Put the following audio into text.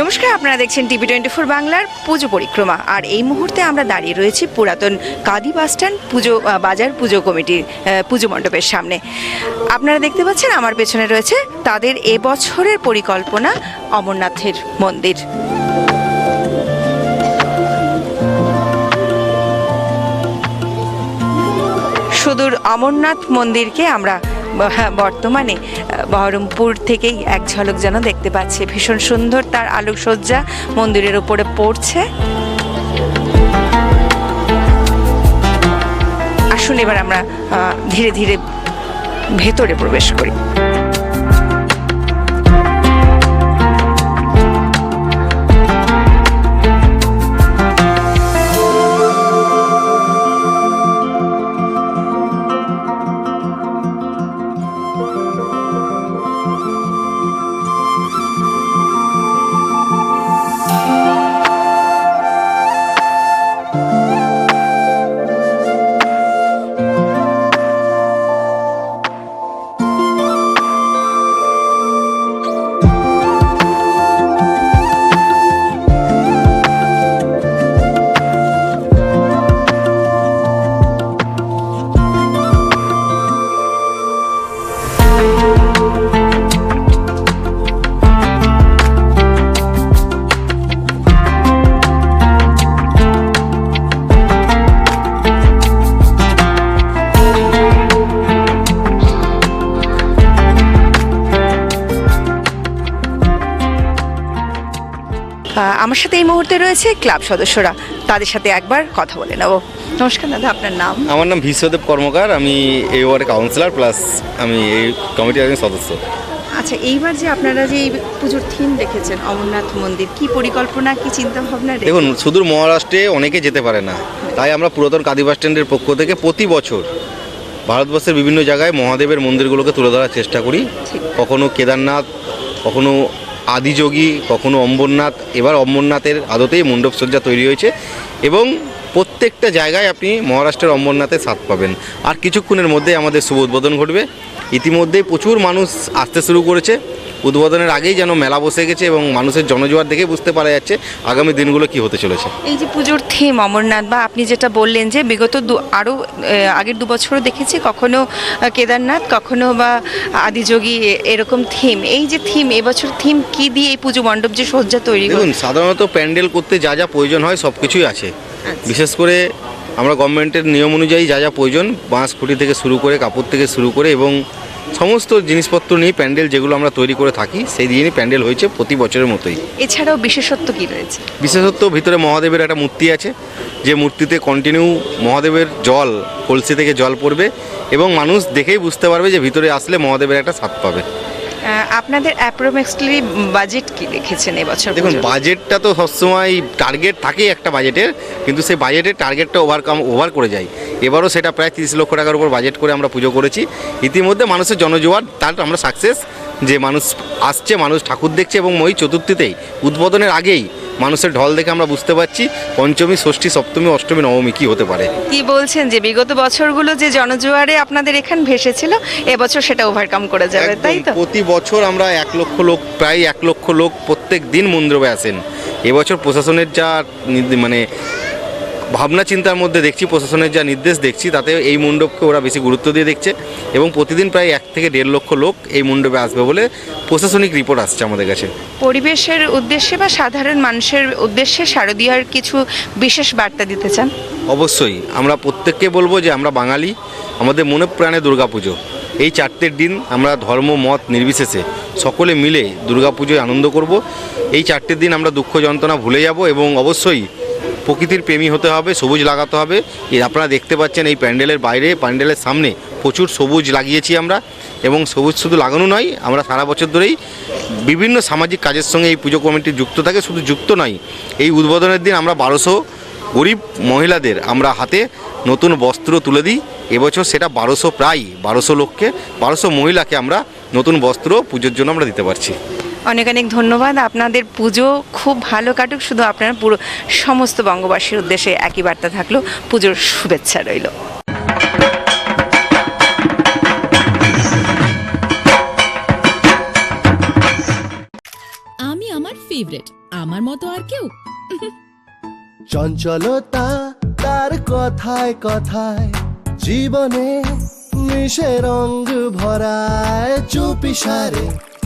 নমস্কার, আপনারা দেখছেন টিভি টোয়েন্টি ফোর বাংলার পুজো পরিক্রমা। আর এই মুহূর্তে আমরা দাঁড়িয়ে রয়েছি পুরাতন কাদি বাসস্ট্যান্ড পুজো বাজার পুজো কমিটির পুজো মণ্ডপের সামনে। আপনারা দেখতে পাচ্ছেন আমার পেছনে রয়েছে তাদের এবছরের পরিকল্পনা অমরনাথের মন্দির। সুদূর অমরনাথ মন্দিরকে আমরা বর্তমানে আহ, বহরমপুর থেকেই এক ঝলক যেন দেখতে পাচ্ছি। ভীষণ সুন্দর তার আলোকসজ্জা মন্দিরের উপরে পড়ছে। আসুন এবার আমরা ধীরে ধীরে ভেতরে প্রবেশ করি। আমার সাথে এই মুহূর্তে রয়েছে ক্লাব সদস্যরা। তাদের সাথে একবার কথা বলে নেব। নমস্কার দাদা আপনার নাম? আমার নাম ভীষ্মদেব কর্মকার আমি এই ওয়ার্ডের কাউন্সিলর প্লাস আমি এই কমিটির একজন সদস্য। আচ্ছা এইবার যে আপনারা যে এই পুজোর থিম দেখেছেন অমরনাথ মন্দির কি পরিকল্পনা কি চিন্তা ভাবনা দেখুন সুদূর মহারাষ্ট্রে অনেকে যেতে পারে না। তাই আমরা পুরাতন কাদি বাস স্ট্যান্ডের পক্ষ থেকে প্রতি বছর ভারতবর্ষের বিভিন্ন জায়গায় মহাদেবের মন্দিরগুলোকে তুলে ধরার চেষ্টা করি। কখনো কেদারনাথ কখনো আদিযোগী কখনো অম্বরনাথ, এবার অম্বরনাথের আদতেই মণ্ডপসজ্জা তৈরি হয়েছে এবং প্রত্যেকটা জায়গায় আপনি মহারাষ্ট্রের অম্বরনাথের স্বাদ পাবেন। আর কিছুক্ষণের মধ্যে আমাদের শুভ উদ্বোধন ঘটবে। ইতিমধ্যেই প্রচুর মানুষ আসতে শুরু করেছে। উদ্বোধনের আগেই যেন মেলা বসে গেছে এবং মানুষের জনজোয়ার দেখে বুঝতে পারা যাচ্ছে আগামী দিনগুলো কি হতে চলেছে। এই যে পুজোর থিম অমরনাথ বা আপনি যেটা বললেন যে বিগত দু আরও আগের দু বছরও দেখেছি কখনো কেদারনাথ কখনো বা আদিযোগী এরকম থিম এই যে থিম এবছর থিম কি দিয়ে এই পুজো মণ্ডপ যে সজ্জা তৈরি দেখুন সাধারণত প্যান্ডেল করতে যা যা প্রয়োজন হয় সব কিছুই আছে। আচ্ছা। বিশেষ করে আমরা গভর্নমেন্টের নিয়ম অনুযায়ী যা যা প্রয়োজন বাঁশ খুঁটি থেকে শুরু করে কাপড় থেকে শুরু করে এবং সমস্ত জিনিসপত্র নিয়ে প্যান্ডেল যেগুলো আমরা তৈরি করে থাকি সেই দিনই প্যান্ডেল হয়েছে প্রতি বছরের মতোই। এছাড়াও বিশেষত্ব কি রয়েছে? বিশেষত্ব ভিতরে মহাদেবের একটা মূর্তি আছে যে মূর্তিতে কন্টিনিউ মহাদেবের জল কলসি থেকে জল পড়বে এবং মানুষ দেখেই বুঝতে পারবে যে ভিতরে আসলে মহাদেবের একটা স্বাদ পাবে। আপনাদের অ্যাপ্রোক্সিমেটলি বাজেট কি রেখেছেন এবছর দেখুন বাজেটটা তো সবসময় টার্গেট থাকেই একটা বাজেটের কিন্তু সেই বাজেটের টার্গেটটা ওভারকাম ওভার করে যায়। এবারও সেটা প্রায় তিরিশ লক্ষ টাকার উপর বাজেট করে আমরা পুজো করেছি। ইতিমধ্যে মানুষের জনজোয়ার তার আমরা সাকসেস যে মানুষ আসছে মানুষ ঠাকুর দেখছে এবং ওই চতুর্থীতেই উদ্বোধনের আগেই মানুষের ঢল দেখে আমরা বুঝতে পারছি পঞ্চমী ষষ্ঠী সপ্তমী অষ্টমী নবমী কি হতে পারে। কি বলছেন যে বিগত বছরগুলো যে জনজোয়ারে আপনাদের এখান ভেসেছিল এবছর সেটা ওভারকাম করে যাবে তাই তো? প্রতি বছর আমরা এক লক্ষ লোক প্রায় এক লক্ষ লোক প্রত্যেক দিন মন্দিরে আসেন। এবছর প্রশাসনের যা মানে ভাবনা চিন্তার মধ্যে দেখছি প্রশাসনের যা নির্দেশ দেখছি তাতে এই মণ্ডপকে ওরা বেশি গুরুত্ব দিয়ে দেখছে এবং প্রতিদিন প্রায় এক থেকে দেড় লক্ষ লোক এই মণ্ডপে আসবে বলে প্রশাসনিক রিপোর্ট আসছে আমাদের কাছে। পরিবেশের উদ্দেশ্যে বা সাধারণ মানুষের উদ্দেশ্যে শারদীয়ার কিছু বিশেষ বার্তা দিতে চান? অবশ্যই আমরা প্রত্যেককে বলব যে আমরা বাঙালি আমাদের মনে প্রাণে দুর্গাপুজো। এই চারটের দিন আমরা ধর্ম মত নির্বিশেষে সকলে মিলে দুর্গাপুজোয় আনন্দ করব। এই চারটের দিন আমরা দুঃখ যন্ত্রণা ভুলে যাব এবং অবশ্যই প্রকৃতির প্রেমী হতে হবে, সবুজ লাগাতে হবে। আপনারা দেখতে পাচ্ছেন এই প্যান্ডেলের বাইরে, প্যান্ডেলের সামনে প্রচুর সবুজ লাগিয়েছি আমরা এবং সবুজ শুধু লাগানো নয়, আমরা সারা বছর ধরেই বিভিন্ন সামাজিক কাজের সঙ্গে এই পুজো কমিটি যুক্ত থাকে, শুধু যুক্ত নয়। এই উদ্বোধনের দিন আমরা বারোশো গরিব মহিলাদের আমরা হাতে নতুন বস্ত্র তুলে দিই। এবছর সেটা বারোশো প্রায়, বারোশো লোককে, বারোশো মহিলাকে আমরা নতুন বস্ত্র পুজোর জন্য আমরা দিতে পারছি। অনেক অনেক ধন্যবাদ। আপনাদের পুজো খুব ভালো কাটুক শুধু আপনারা পুরো সমস্ত বঙ্গবাসীর উদ্দেশ্যে একই বার্তা থাকল। পুজোর শুভেচ্ছা রইল। আমি আমার ফেভারিট আমার মতো আর কেউ? চঞ্চলতা তার কথায় কথায় জীবনে মিশে রঙ ভরায় চুপি সারে।